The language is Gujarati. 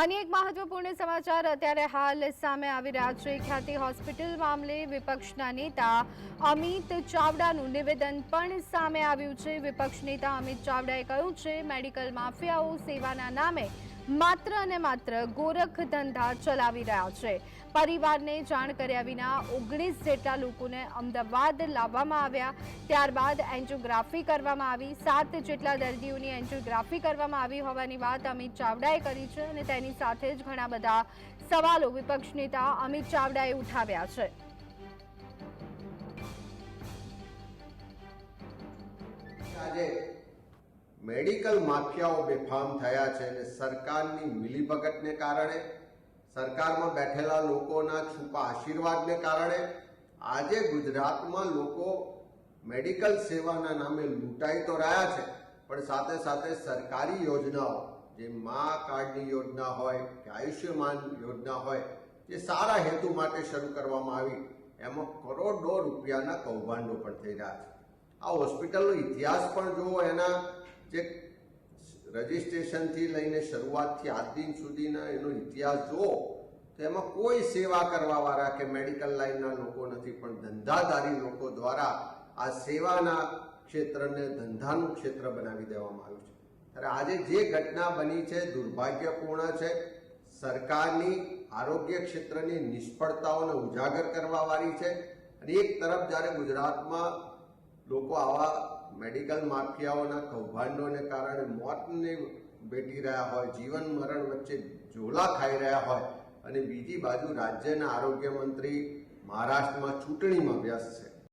અને એક મહત્વપૂર્ણ સમાચાર અત્યારે હાલ સામે આવી રહ્યા છે. ખ્યાતિ હોસ્પિટલ મામલે વિપક્ષના નેતા અમિત ચાવડાનું નિવેદન પણ સામે આવ્યું છે. વિપક્ષ નેતા અમિત ચાવડાએ કહ્યું છે, મેડિકલ માફિયાઓ સેવાના નામે માત્ર અને માત્ર ગોરખ ધંધા ચલાવી રહ્યા છે. પરિવારને જાણ કર્યા વિના ઓગણીસ જેટલા લોકોને અમદાવાદ લાવવામાં આવ્યા. ત્યારબાદ એન્જિયોગ્રાફી કરવામાં આવી. સાત જેટલા દર્દીઓની એન્જિયોગ્રાફી કરવામાં આવી હોવાની વાત અમિત ચાવડાએ કરી છે અને તેની સાથે જ ઘણા બધા સવાલો વિપક્ષ નેતા અમિત ચાવડાએ ઉઠાવ્યા છે. મેડિકલ માફિયાઓ બેફામ થયા છે અને સરકારની મિલીભગતને કારણે, સરકારમાં બેઠેલા લોકોના છુપા આશીર્વાદને કારણે આજે ગુજરાતમાં લોકો મેડિકલ સેવાના નામે લૂંટાઈ તો રહ્યા છે, પણ સાથે સાથે સરકારી યોજનાઓ, જે મા કાર્ડની યોજના હોય, કે આયુષ્યમાન યોજના હોય, જે સારા હેતુ માટે શરૂ કરવામાં આવી, એમાં કરોડો રૂપિયાના કૌભાંડો પણ થઈ રહ્યા છે. આ હોસ્પિટલનો ઇતિહાસ પણ જુઓ એના જે રજિસ્ટ્રેશનથી લઈને શરૂઆતથી આજ દિન સુધીના એનો ઇતિહાસ જુઓ, તો એમાં કોઈ સેવા કરવાવાળા કે મેડિકલ લાઈનના લોકો નથી, પણ ધંધાધારી લોકો દ્વારા આ સેવાના ક્ષેત્રને ધંધાનું ક્ષેત્ર બનાવી દેવામાં આવ્યું છે. ત્યારે આજે જે ઘટના બની છે દુર્ભાગ્યપૂર્ણ છે, સરકારની આરોગ્ય ક્ષેત્રની નિષ્ફળતાઓને ઉજાગર કરવાવાળી છે. અને એક તરફ જ્યારે ગુજરાતમાં લોકો આવા મેડિકલ માફિયાઓના કૌભાંડોને કારણે મોતને ભેટી રહ્યા હોય, જીવન મરણ વચ્ચે ઝોલા ખાઈ રહ્યા હોય અને બીજી બાજુ રાજ્યના આરોગ્ય મંત્રી મહારાષ્ટ્રમાં ચૂંટણીમાં વ્યસ્ત છે.